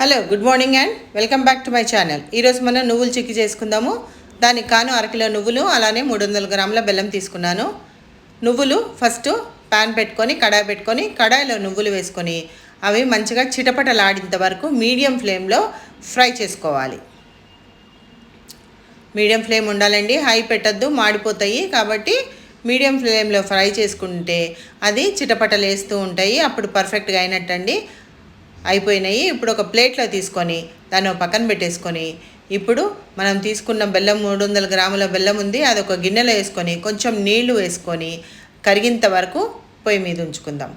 Hello good morning and welcome back to my channel ఈరోజు మనం నువ్వులు చిక్కి చేసుకుందాము. దానికి కాను అరకిలో నువ్వులు అలానే మూడు వందల గ్రాముల బెల్లం తీసుకున్నాను. నువ్వులు ఫస్ట్ ప్యాన్ పెట్టుకొని కడాయి పెట్టుకొని కడాయిలో నువ్వులు వేసుకొని అవి మంచిగా చిటపటలాడేంత వరకు మీడియం ఫ్లేమ్లో ఫ్రై చేసుకోవాలి. మీడియం ఫ్లేమ్ ఉండాలండి హై పెట్టద్దు మాడిపోతాయి కాబట్టి మీడియం ఫ్లేమ్లో ఫ్రై చేసుకుంటే అది చిటపటలేస్తూ ఉంటాయి. అప్పుడు పర్ఫెక్ట్గా అయినట్టండి. అయిపోయినాయి. ఇప్పుడు ఒక ప్లేట్లో తీసుకొని దాన్ని పక్కన పెట్టేసుకొని ఇప్పుడు మనం తీసుకున్న బెల్లం మూడు వందల గ్రాముల బెల్లం ఉంది. అది ఒక గిన్నెలో వేసుకొని కొంచెం నీళ్ళు వేసుకొని కరిగింత వరకు పొయ్యి మీద ఉంచుకుందాం.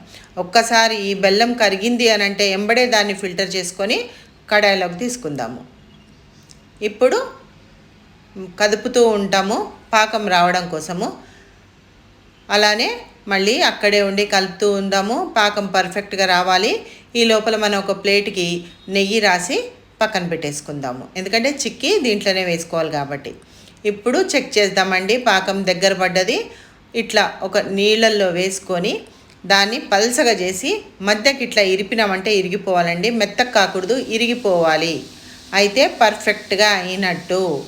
ఒక్కసారి ఈ బెల్లం కరిగింది అని అంటే ఎంబడే దాన్ని ఫిల్టర్ చేసుకొని కడాయిలోకి తీసుకుందాము. ఇప్పుడు కదుపుతూ ఉంటాము పాకం రావడం కోసము. అలానే మళ్ళీ అక్కడే ఉండి కలుపుతూ ఉందాము. పాకం పర్ఫెక్ట్గా రావాలి. ఈ లోపల మనం ఒక ప్లేట్కి నెయ్యి రాసి పక్కన పెట్టేసుకుందాము. ఎందుకంటే చిక్కి దీంట్లోనే వేసుకోవాలి కాబట్టి. ఇప్పుడు చెక్ చేద్దామండి. పాకం దగ్గర పడ్డది. ఇట్లా ఒక నీళ్ళల్లో వేసుకొని దాన్ని పల్సగా చేసి మధ్యకి ఇట్లా ఇరిపినామంటే ఇరిగిపోవాలండి. మెత్తకు కాకూడదు. ఇరిగిపోవాలి. అయితే పర్ఫెక్ట్గా అయినట్టు.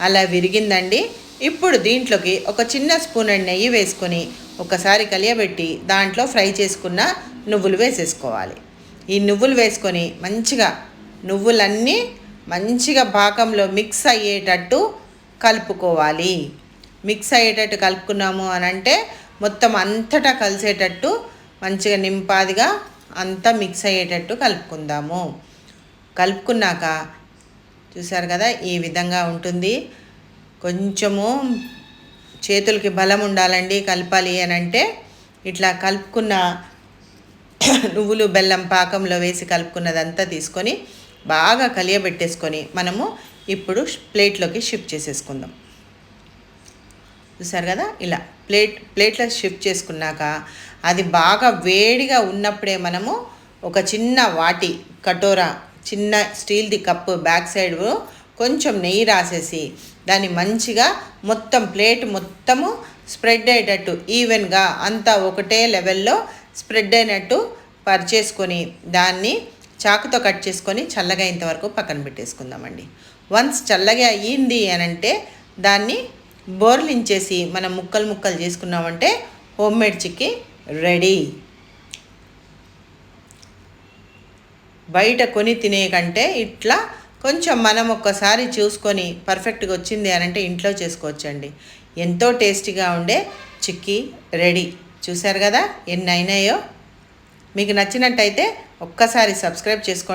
అలా విరిగిందండి. ఇప్పుడు దీంట్లోకి ఒక చిన్న స్పూన్ నెయ్యి వేసుకొని ఒకసారి కలియబెట్టి దాంట్లో ఫ్రై చేసుకున్న నువ్వులు వేసేసుకోవాలి. ఈ నువ్వులు వేసుకొని మంచిగా నువ్వులన్నీ మంచిగా పాకంలో మిక్స్ అయ్యేటట్టు కలుపుకోవాలి. మిక్స్ అయ్యేటట్టు కలుపుకున్నాము అని అంటే మొత్తం అంతటా కలిసేటట్టు మంచిగా నింపాదిగా అంతా మిక్స్ అయ్యేటట్టు కలుపుకుందాము. కలుపుకున్నాక చూసారు కదా ఈ విధంగా ఉంటుంది. కొంచెము చేతులకి బలం ఉండాలండి కలపాలి అని అంటే ఇట్లా కలుపుకున్న నువ్వులు బెల్లం పాకంలో వేసి కలుపుకున్నదంతా తీసుకొని బాగా కలియబెట్టేసుకొని మనము ఇప్పుడు ప్లేట్లోకి షిఫ్ట్ చేసేసుకుందాం. చూసారు కదా? ఇలా ప్లేట్ ప్లేట్లో షిఫ్ట్ చేసుకున్నాక అది బాగా వేడిగా ఉన్నప్పుడే మనము ఒక చిన్న వాటి కటోరా చిన్న స్టీల్ది కప్పు బ్యాక్ సైడ్ కొంచెం నెయ్యి రాసేసి దాన్ని మంచిగా మొత్తం ప్లేట్ మొత్తము స్ప్రెడ్ అయ్యేటట్టు ఈవెన్గా అంతా ఒకటే లెవెల్లో స్ప్రెడ్ అయినట్టు పరిచేసుకొని దాన్ని చాకుతో కట్ చేసుకొని చల్లగా ఇంతవరకు పక్కన పెట్టేసుకుందామండి. వన్స్ చల్లగా అయ్యింది అని అంటే దాన్ని బోర్లించేసి మనం ముక్కలు ముక్కలు చేసుకున్నామంటే హోమ్ మేడ్ చిక్కీ రెడీ. బయట కొని తినే కంటే ఇట్లా కొంచెం మనం ఒక్కసారి చూసుకొని పర్ఫెక్ట్గా వచ్చింది అని అంటే ఇంట్లో చేసుకోవచ్చండి. ఎంతో టేస్టీగా ఉండే చిక్కీ రెడీ. చూశారు కదా ఎన్ని అయినాయో? మీకు నచ్చినట్టయితే ఒక్కసారి సబ్స్క్రైబ్ చేసుకోండి.